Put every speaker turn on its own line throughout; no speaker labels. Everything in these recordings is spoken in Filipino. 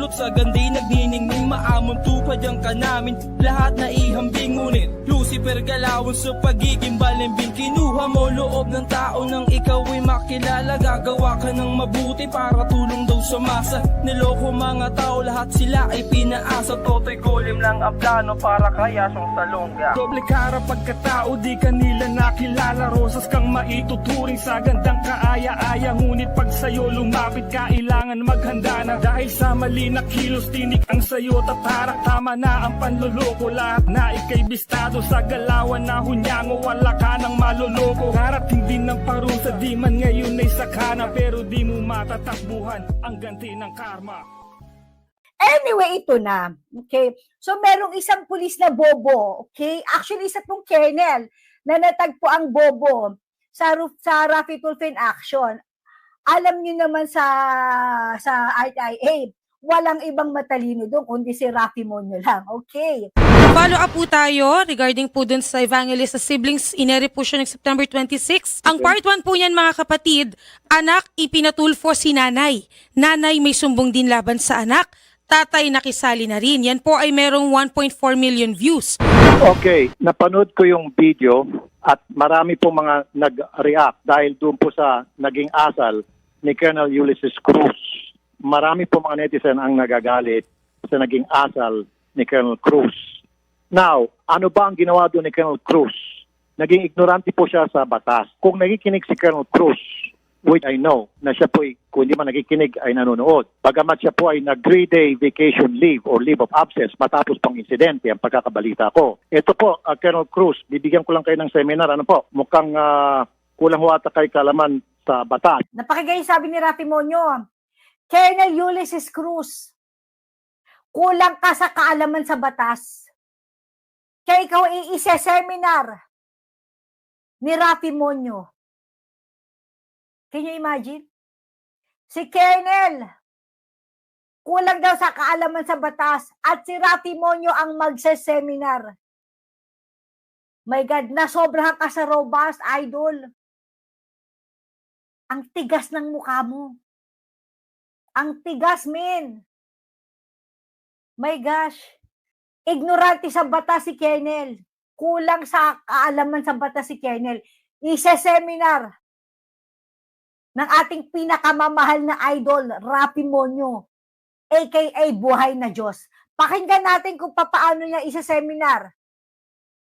na
napulot sa gandi Nagniningning maamon tupad ang kanamin. Lahat na ihambing ngunit Lucifer galawon sa pagiging balimbing. Kinuha mo loob ng tao nang ikaw ay makilala. Gagawa ka ng mabuti para tulong daw sa masa. Niloko mga tao lahat sila ay pinaasa. Toto'y kulim lang ang plano para kaya siyang salongga Doble kara pagkatao di kanila nakilala. Rosas kang maituturing sa gandang kaaya-aya. Ngunit pag sa'yo lumapit kailangan maghanda na. Dahil sa mali na kilos tinik ang sayo tatarak Tama na ang panluloko lahat na ikay bistado Sa galawan na hunyango wala ka ng maluloko Karating din ng parusa di man ngayon ay sakana Pero di mo matatakbuhan ang ganti ng karma
Anyway, ito na. Okay? So, merong isang pulis na bobo. Okay? Actually, isa pong kernel na natagpo ang bobo sa, sa Rafi Tulfo in Action. Alam niyo naman sa sa RTIA, walang ibang matalino doon kundi si Rafi Monyo lang. Okay.
Follow up po tayo regarding po dun sa Evangelist sa siblings. Ineri po siya ng September 26. Ang part 1 po niyan mga kapatid, anak ipinatulfo si nanay. Nanay may sumbong din laban sa anak. Tatay nakisali na rin. Yan po ay merong 1.4 million views.
Okay, napanood ko yung video at marami po mga nag-react dahil doon po sa naging asal ni Colonel Ulysses Cruz. Marami po mga netizen ang nagagalit sa naging asal ni Colonel Cruz. Now, ano ba ang ginawa doon ni Colonel Cruz? Naging ignorante po siya sa batas. Kung nakikinig si Colonel Cruz, which I know na siya po kung hindi man nakikinig ay nanonood. Bagamat siya po ay nag three-day vacation leave or leave of absence matapos pang insidente ang pagkakabalita ko. Ito po, uh, Colonel Cruz, bibigyan ko lang kayo ng seminar. Ano po, mukhang ah, kulang huwata kay kalaman sa batas.
Napakagay sabi ni Rafi Monyo, Colonel Ulysses Cruz, kulang ka sa kaalaman sa batas. Kaya ikaw iisa seminar ni Rafi Monyo. Can you imagine? Si Colonel, kulang daw sa kaalaman sa batas at si Rafi Monyo ang magse-seminar. My God, nasobrahan ka sa robust, idol ang tigas ng mukha mo. Ang tigas, men. My gosh. Ignorante sa batas si Kernel. Kulang sa kaalaman sa batas si Kernel. Isa-seminar ng ating pinakamamahal na idol, Rapi Monyo, aka Buhay na Diyos. Pakinggan natin kung paano niya isa-seminar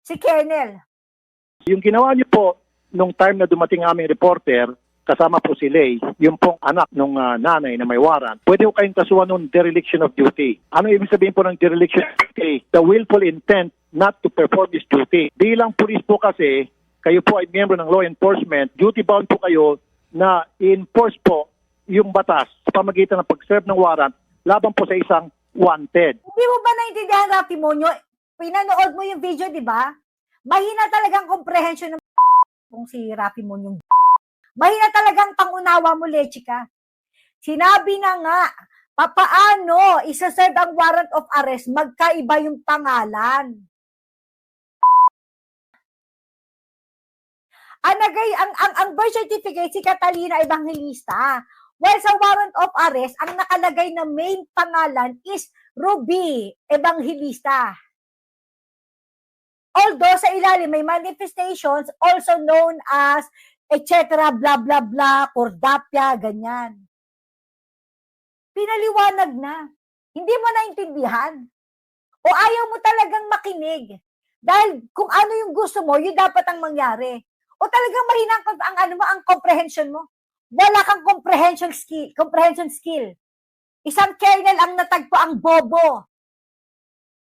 si Kernel.
Yung ginawa niyo po nung time na dumating aming reporter, kasama po si Lay, yung pong anak ng nanay na may warrant, pwede ko kayong kasuhan ng dereliction of duty. Ano ibig sabihin po ng dereliction of duty? The willful intent not to perform this duty. Bilang pulis po kasi, kayo po ay miyembro ng law enforcement, duty bound po kayo na i-enforce po yung batas sa pamagitan ng pag-serve ng warrant laban po sa isang wanted.
Hindi mo ba naintindihan, Rafi Monyo? Pinanood mo yung video, di ba? Mahina talagang comprehension ng kung si Rafi Monyo. Mahina talagang pangunawa mo, Lechika. Sinabi na nga, papaano isa-serve ang warrant of arrest, magkaiba yung pangalan. Ang, nagay, ang, ang, ang birth certificate, si Catalina Evangelista. While sa warrant of arrest, ang nakalagay na main pangalan is Ruby Evangelista. Although sa ilalim may manifestations also known as etc. blah blah blah, Cordapia, ganyan. Pinaliwanag na. Hindi mo naintindihan. O ayaw mo talagang makinig. Dahil kung ano yung gusto mo, yun dapat ang mangyari. O talagang mahina ang, ang ano mo, ang comprehension mo. Wala kang comprehension skill, comprehension skill. Isang kernel ang natagpo ang bobo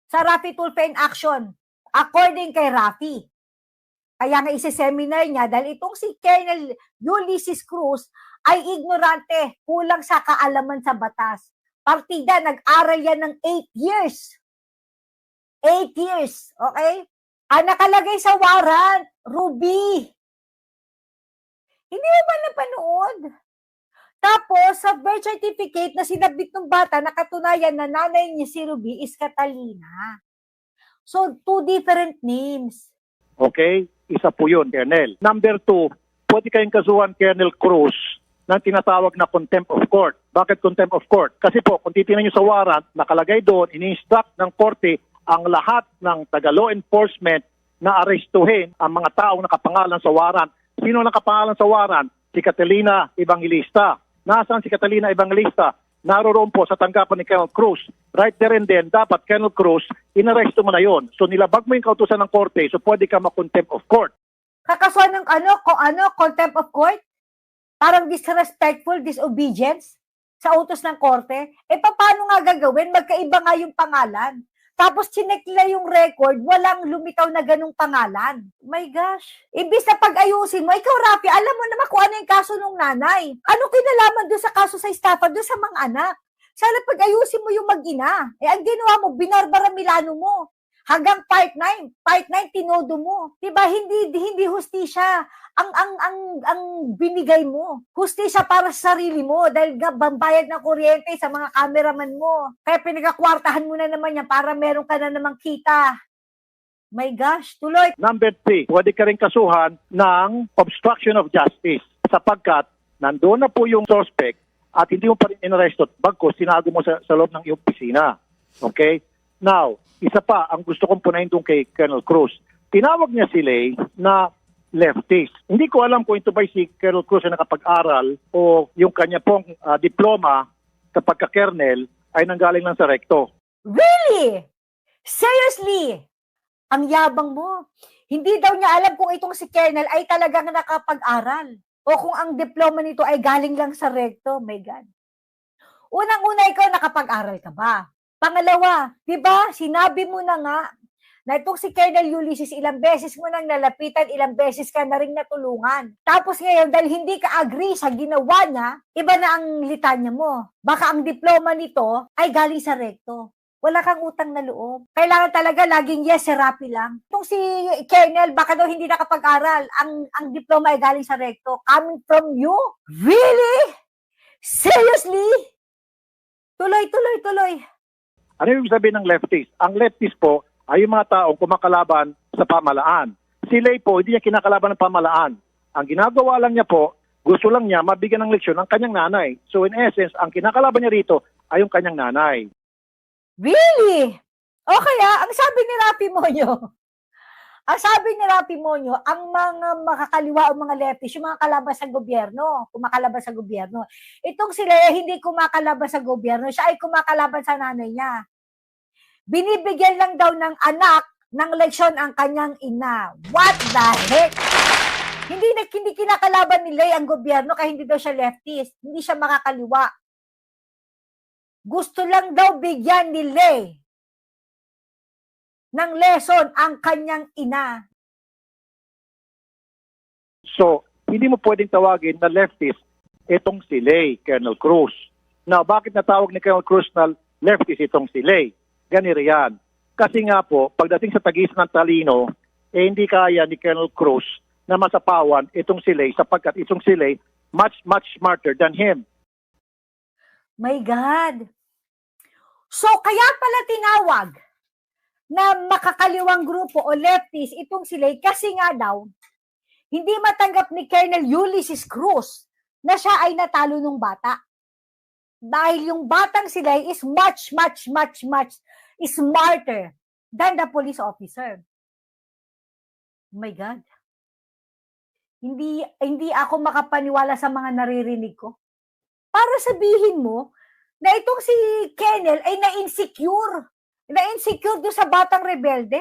sa Rafi Tulfo in action. According kay Rafi. Kaya nga isi-seminar niya dahil itong si Colonel Ulysses Cruz ay ignorante, kulang sa kaalaman sa batas. Partida, nag-aral yan ng 8 years. 8 years, okay? Ang nakalagay sa warrant, Ruby. Hindi mo ba napanood? Tapos, sa birth certificate na sinabit ng bata, nakatunayan na nanay niya si Ruby is Catalina. So, two different names.
Okay? Isa po yun, Colonel. Number two, pwede kayong kasuhan Colonel Cruz ng tinatawag na contempt of court. Bakit contempt of court? Kasi po, kung titingnan nyo sa warrant, nakalagay doon, ini-instruct ng korte ang lahat ng taga-law enforcement na arestuhin ang mga taong nakapangalan sa warrant. Sino nakapangalan sa warrant? Si Catalina Evangelista. Nasaan si Catalina Evangelista? Naroroon po sa tanggapan ni Colonel Cruz. Right there and then, dapat Colonel Cruz, inaresto mo na yon. So nilabag mo yung kautusan ng korte, so pwede ka ma-contempt of court.
Kakasuhan ng ano, ko ano, contempt of court? Parang disrespectful, disobedience sa utos ng korte. Eh, paano nga gagawin? Magkaiba nga yung pangalan. Tapos chinek nila yung record, walang lumitaw na ganung pangalan. My gosh. Ibis na pag-ayusin mo, ikaw Rafi, alam mo naman kung ano yung kaso ng nanay. Ano kinalaman doon sa kaso sa estafa, doon sa mga anak? Sana pag-ayusin mo yung mag-ina. Eh, ang ginawa mo, binarbara Milano mo. Hanggang part 9, part 9 tinodo mo. 'Di ba? Hindi hindi hustisya ang ang ang ang binigay mo. Hustisya para sa sarili mo dahil nga bambayad ng kuryente sa mga cameraman mo. Kaya pinagkakwartahan mo na naman yan para meron ka na namang kita. My gosh, tuloy.
Number three, pwede ka rin kasuhan ng obstruction of justice sapagkat nandoon na po yung suspect at hindi mo pa rin inaresto bagkos sinago mo sa, sa loob ng iyong opisina. Okay? Now, isa pa, ang gusto kong punayin doon kay Colonel Cruz. Tinawag niya si Lay na leftist. Hindi ko alam kung ito ba si Colonel Cruz na nakapag-aral o yung kanya pong ah, diploma kapag ka-kernel ay nanggaling lang sa rekto.
Really? Seriously? Ang yabang mo. Hindi daw niya alam kung itong si Kernel ay talagang nakapag-aral. O kung ang diploma nito ay galing lang sa recto. My God. Unang-una ikaw nakapag-aral ka ba? Pangalawa, di ba, sinabi mo na nga na itong si Colonel Ulysses, ilang beses mo nang nalapitan, ilang beses ka na rin natulungan. Tapos ngayon, dahil hindi ka agree sa ginawa niya, iba na ang litanya mo. Baka ang diploma nito ay galing sa rekto. Wala kang utang na loob. Kailangan talaga laging yes, serapi lang. Itong si Colonel, baka daw hindi nakapag-aral. Ang, ang diploma ay galing sa rekto. Coming from you? Really? Seriously? Tuloy, tuloy, tuloy.
Ano yung sabihin ng leftist? Ang leftist po ay yung mga taong kumakalaban sa pamalaan. Si Lay po, hindi niya kinakalaban ng pamalaan. Ang ginagawa lang niya po, gusto lang niya mabigyan ng leksyon ng kanyang nanay. So in essence, ang kinakalaban niya rito ay yung kanyang nanay.
Really? O kaya, ang sabi ni Rapi Monyo, ang sabi ni Rapi Monyo, ang mga makakaliwa o mga leftist, yung mga kalaban sa gobyerno, kumakalaban sa gobyerno. Itong sila eh, hindi kumakalaban sa gobyerno, siya ay kumakalaban sa nanay niya. Binibigyan lang daw ng anak ng leksyon ang kanyang ina. What the heck? Hindi na hindi kinakalaban ni Lay ang gobyerno kaya hindi daw siya leftist. Hindi siya makakaliwa. Gusto lang daw bigyan ni Lay ng lesson ang kanyang ina.
So, hindi mo pwedeng tawagin na leftist itong si Lay, Colonel Cruz. Now, bakit natawag ni Colonel Cruz na leftist itong si Lay? Ganito yan. Kasi nga po, pagdating sa tagis ng talino, eh hindi kaya ni Colonel Cruz na masapawan itong si Lay sapagkat itong si Lay much, much smarter than him.
My God. So, kaya pala tinawag na makakaliwang grupo o leftist itong sila kasi nga daw, hindi matanggap ni Colonel Ulysses Cruz na siya ay natalo ng bata. Dahil yung batang sila is much, much, much, much smarter than the police officer. Oh my God. Hindi, hindi ako makapaniwala sa mga naririnig ko para sabihin mo na itong si Kennel ay na-insecure. Na-insecure doon sa batang rebelde.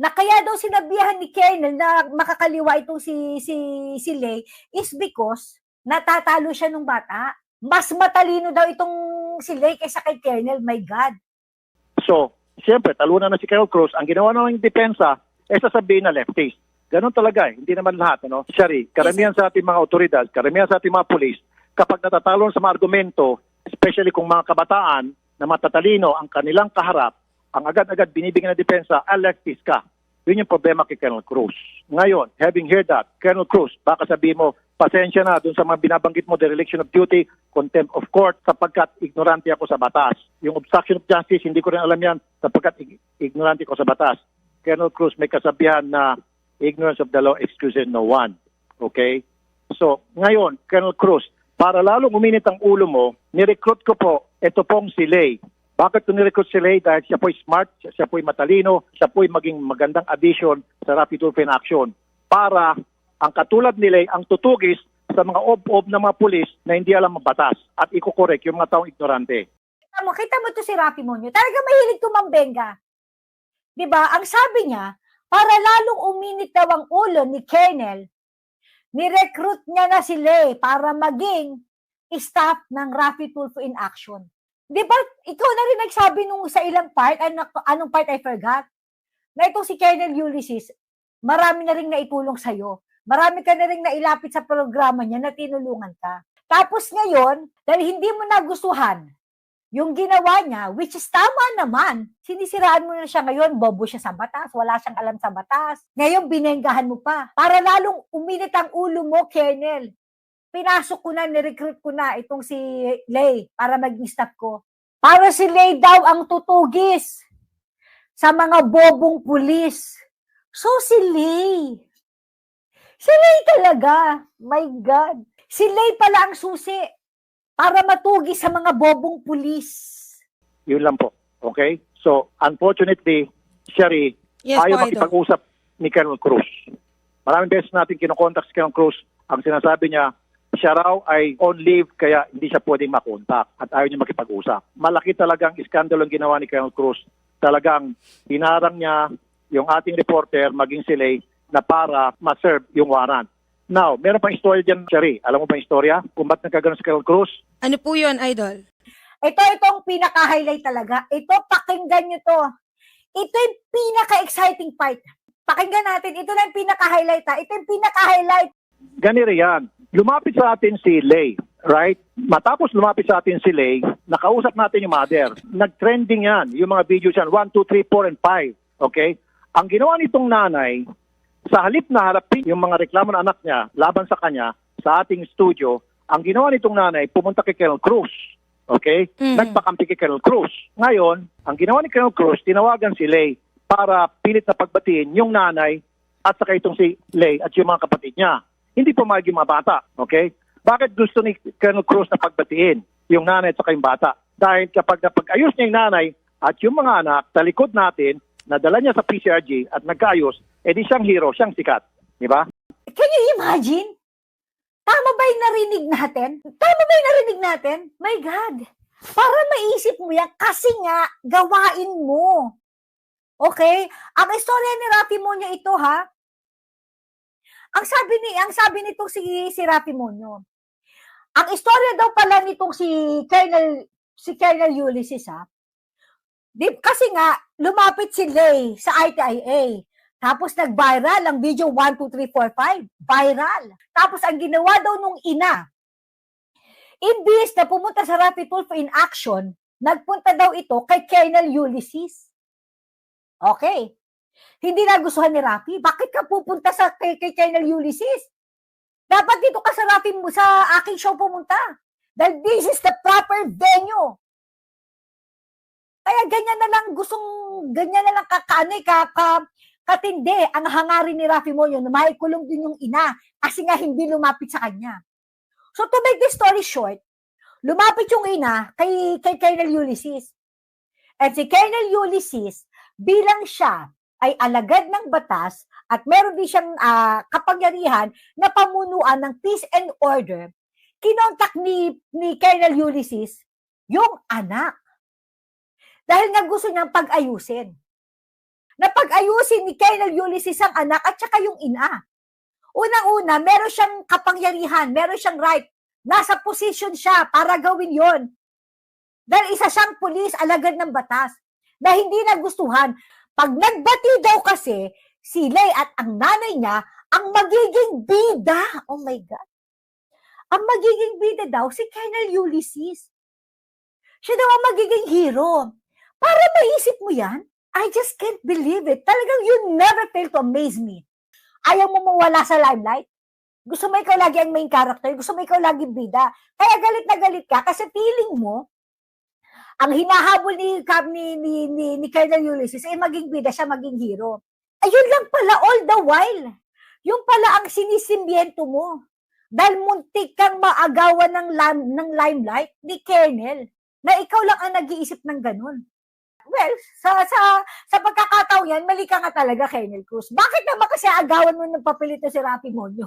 Na kaya daw sinabihan ni Kennel na makakaliwa itong si, si, si Lay is because natatalo siya nung bata. Mas matalino daw itong si Lay kaysa kay Kennel. My God.
So, siyempre, talunan na si Colonel Cruz. Ang ginawa naman yung depensa, eh sasabihin na leftist. Ganon talaga eh. Hindi naman lahat. Ano? Sorry, karamihan sa ating mga otoridad, karamihan sa ating mga polis, kapag natatalo sa mga argumento, especially kung mga kabataan na matatalino ang kanilang kaharap, ang agad-agad binibigyan na depensa, leftist ka. Yun yung problema kay Colonel Cruz. Ngayon, having heard that, Colonel Cruz, baka sabihin mo, pasensya na dun sa mga binabanggit mo, dereliction of duty, contempt of court, sapagkat ignorante ako sa batas. Yung obstruction of justice, hindi ko rin alam yan, sapagkat ig- ignorante ko sa batas. Colonel Cruz, may kasabihan na ignorance of the law excuses no one. Okay? So, ngayon, Colonel Cruz, para lalong uminit ang ulo mo, nirecruit ko po, ito pong si Lay. Bakit ko nirecruit si Lay? Dahil siya po'y smart, siya po'y matalino, siya po'y maging magandang addition sa Rapid in Action. Para ang katulad ni Lay ang tutugis sa mga ob-ob ng mga pulis na hindi alam ang batas at iko-correct yung mga taong ignorante.
Kita mo, kita mo to si Rafi Monyo. Talaga mahilig tumambenga. 'Di ba? Ang sabi niya, para lalong uminit daw ang ulo ni Kernel, ni-recruit niya na si Lay para maging staff ng Rafi Tulfo in Action. 'Di ba? Ikaw na rin nagsabi nung sa ilang part, ano, anong part I forgot, na itong si Kernel Ulysses, marami na rin naitulong sa'yo. Marami ka na rin nailapit sa programa niya na tinulungan ka. Tapos ngayon, dahil hindi mo nagustuhan yung ginawa niya, which is tama naman, sinisiraan mo na siya ngayon, bobo siya sa batas, wala siyang alam sa batas. Ngayon, binenggahan mo pa. Para lalong uminit ang ulo mo, Kernel. Pinasok ko na, nirecruit ko na itong si Lay para maging staff ko. Para si Lay daw ang tutugis sa mga bobong pulis. So si Lay. Si Lay talaga. My God. Si Lay pala ang susi para matugi sa mga bobong pulis.
Yun lang po. Okay? So, unfortunately, Sherry,
Yes
ayaw makipag-usap ni Colonel Cruz. Maraming beses natin kinokontak si Colonel Cruz. Ang sinasabi niya, siya raw ay on leave kaya hindi siya pwedeng makontak at ayaw niya makipag-usap. Malaki talagang iskandalo ang ginawa ni Colonel Cruz. Talagang hinarang niya yung ating reporter maging silay na para ma-serve yung warrant. Now, meron pang istorya dyan, Sherry. Alam mo pa istorya? Kung ba't nagkaganon si Colonel Cruz?
Ano po yun, Idol?
Ito, itong pinaka-highlight talaga. Ito, pakinggan nyo to. Ito yung pinaka-exciting part. Pakinggan natin. Ito na yung pinaka-highlight ha. Ito yung pinaka-highlight.
Ganito yan. Lumapit sa atin si Lay, right? Matapos lumapit sa atin si Lay, nakausap natin yung mother. Nag-trending yan, yung mga videos yan, 1, 2, 3, 4, and 5. Okay? Ang ginawa nitong nanay, sa halip na harapin yung mga reklamo ng anak niya laban sa kanya sa ating studio, ang ginawa nitong nanay, pumunta kay Colonel Cruz. Okay?
Mhm.
Nagpakampi kay Colonel Cruz. Ngayon, ang ginawa ni Colonel Cruz, tinawagan si Lay para pilit na pagbatiin yung nanay at saka itong si Lay at yung mga kapatid niya. Hindi pumayag yung mga bata. Okay? Bakit gusto ni Colonel Cruz na pagbatiin yung nanay at saka yung bata? Dahil kapag napag-ayos niya yung nanay at yung mga anak sa likod natin, nadala niya sa PCRG at nagkaayos, edi siyang hero, siyang sikat. Di ba?
Can you imagine? Tama ba yung narinig natin? Tama ba yung narinig natin? My God. Para maisip mo yan, kasi nga, gawain mo. Okay? Ang istorya ni Rafi Monyo ito, ha? Ang sabi ni ang sabi nitong si si Rafi Monyo. Ang istorya daw pala nitong si Colonel si Colonel Ulysses, ha? Di, kasi nga, lumapit si Lay sa ITIA. Tapos nag-viral ang video 1, 2, 3, 4, 5. Viral. Tapos ang ginawa daw nung ina, imbis na pumunta sa Rapid Tulfo in action, nagpunta daw ito kay Colonel Ulysses. Okay. Hindi nagustuhan ni Rafi. Bakit ka pupunta sa kay, kay Colonel Ulysses? Dapat dito ka sa Rafi mo sa aking show pumunta. Dahil this is the proper venue. Kaya ganyan na lang gustong ganyan na lang kakani ka, ka katindi ang hangarin ni Rafi Moyo na maikulong din yung ina kasi nga hindi lumapit sa kanya. So to make this story short, lumapit yung ina kay, kay Colonel Ulysses. At si Colonel Ulysses, bilang siya ay alagad ng batas at meron din siyang ah, kapangyarihan na pamunuan ng peace and order, kinontak ni, ni Colonel Ulysses yung anak. Dahil nga gusto niyang pag-ayusin na pag-ayusin ni Colonel Ulysses ang anak at saka yung ina. Unang-una, meron siyang kapangyarihan, meron siyang right. Nasa position siya para gawin yon. Dahil isa siyang pulis, alagad ng batas, na hindi nagustuhan. Pag nagbati daw kasi, si Lay at ang nanay niya, ang magiging bida. Oh my God. Ang magiging bida daw si Colonel Ulysses. Siya daw ang magiging hero. Para maisip mo yan, I just can't believe it. Talagang you never fail to amaze me. Ayaw mo mawala sa limelight? Gusto mo ikaw lagi ang main character? Gusto mo ikaw lagi bida? Kaya galit na galit ka kasi feeling mo, ang hinahabol ni, ni, ni, ni, ni Colonel Ulysses ay maging bida siya, maging hero. Ayun lang pala all the while. Yung pala ang sinisimbiento mo. Dahil muntik kang maagawan ng, lam, ng limelight ni Colonel na ikaw lang ang nag-iisip ng ganun. Well, sa sa sa pagkakataon yan, mali ka nga talaga, Colonel Cruz. Bakit naman kasi agawan mo ng papelito si Rafi Monyo?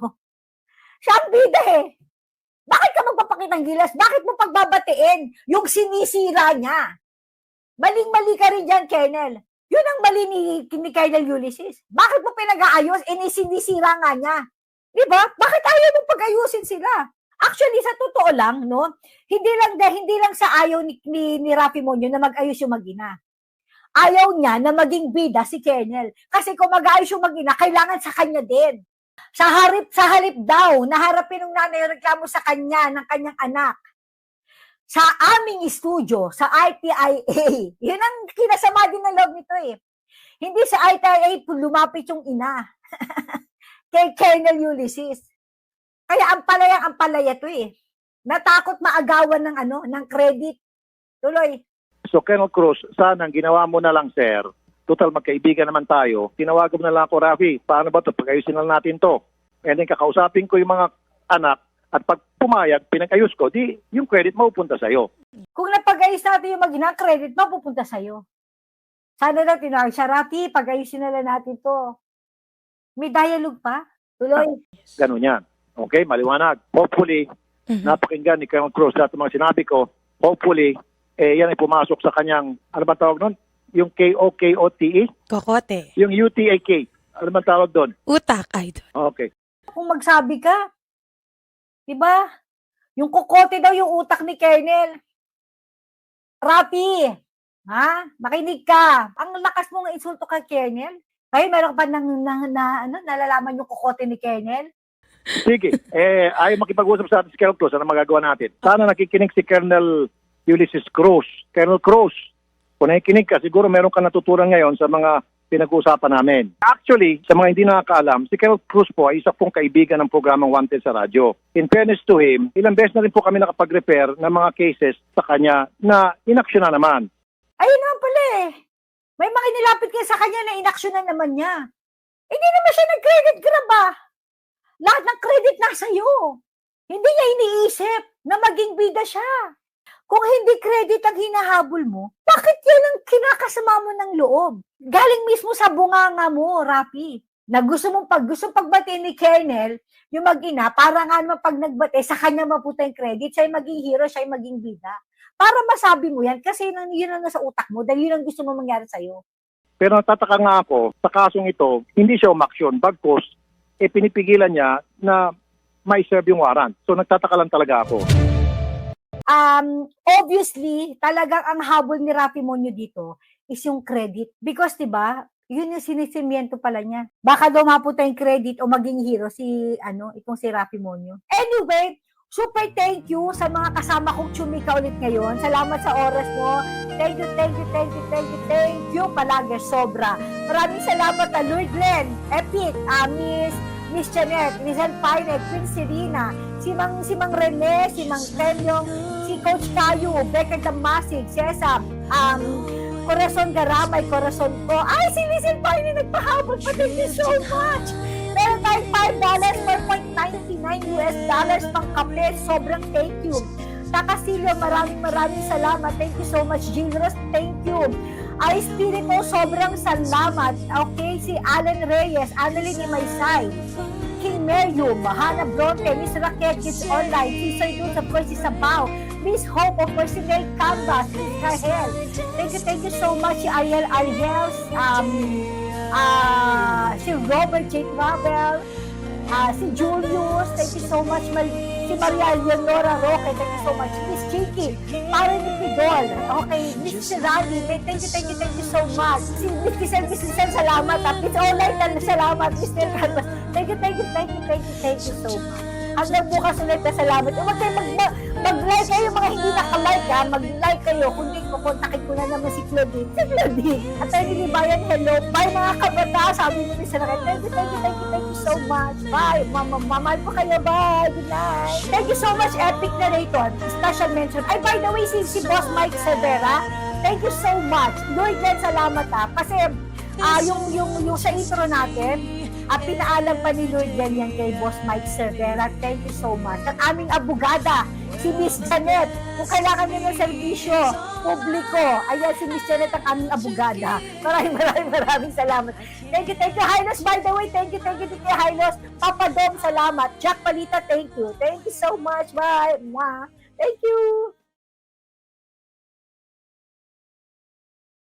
Siya ang bida eh. Bakit ka magpapakitang gilas? Bakit mo pagbabatiin yung sinisira niya? Maling-mali ka rin dyan, Colonel. Yun ang mali ni, ni Colonel Ulysses. Bakit mo pinag-aayos? Ni sinisira nga niya. Di ba? Bakit ayaw mong pag-ayusin sila? Actually, sa totoo lang, no, hindi lang da, hindi lang sa ayaw ni, ni, ni Rafi Monyo na mag-ayos yung magina. Ayaw niya na maging bida si Kernel. Kasi kung mag-ayos yung magina, kailangan sa kanya din. Sa harip, sa halip daw, naharapin ng nanay reklamo sa kanya, ng kanyang anak. Sa aming studio, sa ITIA, yun ang kinasama din ng loob nito eh. Hindi sa ITIA lumapit yung ina kay Colonel Ulysses. Kaya ang palayang ang palaya to eh. Natakot maagawan ng ano, ng credit. Tuloy.
So, Colonel Cruz, sana ginawa mo na lang, sir, total magkaibigan naman tayo, tinawagan mo na lang ako, Rafi, paano ba ito? Pag-ayusin na natin to. And then kakausapin ko yung mga anak at pag pumayag, pinag-ayos ko, di yung credit mapupunta sa'yo.
Kung napag-ayos natin yung magina credit, mapupunta sa'yo. Sana na tinawag siya, Rafi, pag-ayusin na lang natin to. May dialogue pa. Tuloy.
Ganun yan. Okay, maliwanag. Hopefully,
Mhm.
napakinggan ni Colonel Cruz lahat ng mga sinabi ko. Hopefully, eh, yan ay pumasok sa kanyang, ano ba tawag nun? Yung K-O-K-O-T-E?
Kokote.
E? Yung U-T-A-K. Ano ba tawag doon?
Utak, idol.
Okay.
Kung magsabi ka, di ba? Yung kukote daw yung utak ni Kernel. Rapi, ha? Makinig ka. Ang lakas mong insulto kay Kernel. Kayo, meron ka pa nang, nang, na, ano, nalalaman yung kukote ni Kernel?
Sige. eh, ayaw makipag-usap sa atin si Colonel Cruz. Ano magagawa natin? Sana nakikinig si Colonel Ulysses Cruz. Colonel Cruz, kung nakikinig ka, siguro meron ka natutunan ngayon sa mga pinag-uusapan namin. Actually, sa mga hindi nakakaalam, si Colonel Cruz po ay isa pong kaibigan ng programang Wanted sa radyo. In fairness to him, ilang beses na rin po kami nakapag-repair ng mga cases sa kanya na inaksyon na naman.
Ayun naman pala eh. May mga inilapit kayo sa kanya na inaksyonan naman niya. Hindi naman siya nag-credit grab ah. Lahat ng credit nasa iyo. Hindi niya iniisip na maging bida siya. Kung hindi credit ang hinahabol mo, bakit yan ang kinakasama mo ng loob? Galing mismo sa bunganga mo, Rapi. Na gusto mong pag gusto pagbati ni Kernel, yung mag-ina, para nga naman pag nagbate, sa kanya maputa yung credit, siya yung maging hero, siya yung maging bida para masabi mo yan kasi yun ang, yun ang nasa utak mo dahil yun ang gusto mo mangyari sa'yo.
Pero natataka nga ako, sa kasong ito, hindi siya umaksyon. Bagkos, eh pinipigilan niya na may serve yung warrant. So nagtataka lang talaga ako.
Um, obviously, talagang ang habol ni Rafi Monyo dito is yung credit. Because, di ba, yun yung sinisimiento pala niya. Baka daw mapunta yung credit o maging hero si, ano, itong si Rafi Monyo. Anyway, super thank you sa mga kasama kong chumika ulit ngayon. Salamat sa oras mo. Thank you, thank you, thank you, thank you, thank you. Palagi sobra. Maraming salamat na Lloyd Glenn, Epic, uh, Miss Miss Janet, Miss Alpine, Queen Serena, si Mang, si Mang Rene, si Mang Tenyong, si Coach Cayu, Becca Damasig, Sesam, um, Corazon Garamay, Corazon ko. Ay, si Miss Alpine nagpahabol pa. Thank you so much. Meron tayong $5, 4.99 US dollars pang kape. Sobrang thank you. Takasilio, maraming maraming salamat. Thank you so much, Gilros. Thank you. Ay, Spirito, sobrang salamat. Okay, si Alan Reyes, Annalyn Imaysay, King Merium, Hannah Bronte, Miss Raquel Kids Online, si Sir sa Voices Sabaw, Miss Hope of Personnel Canvas, Miss Rahel. Thank you, thank you so much, si Ariel Ariel, um, ah, si Robert J. Travel, ah, si Julius, thank you so much, Mal- si Maria Leonora Roque, thank you so much, Miss Chiki, para ni Pidol, okay, Miss Rani, thank you, thank you, thank you so much, si Miss Giselle, Miss Giselle, salamat, at Miss Online, salamat, Miss Canvas, thank you, thank you, thank you, thank you, thank you so much. Hanggang bukas ulit na salamat. Eh, Huwag kayo mag, mag- mag-like kayo, mga hindi nakalike ha. Mag-like kayo. Kung di ko, kontakin ko na naman si Claudine. Si Claudine. At tayo ni Bayan, hello. Bye mga kabata. Sabi ni Mr. Raquel, thank you, thank you, thank you, thank you so much. Bye. Mama, mamahal po kayo. Bye. Good night. Thank you so much, Epic Narrator. Special mention. Ay, by the way, si, si Boss Mike Cervera, thank you so much. Lloyd, yan, salamat ha. Kasi, ah yung, yung, yung sa intro natin, at pinaalam pa ni Lord yan yan kay Boss Mike Cervera. Thank you so much. At aming abogada, si Miss Janet. Kung kailangan niyo ng serbisyo, publiko, ayan si Miss Janet ang aming abogada. Maraming maraming maraming salamat. Thank you, thank you, Hylos. By the way, thank you, thank you, thank you, Hylos. Papa Dom, salamat. Jack Palita, thank you. Thank you so much. Bye. Mwah. Thank you.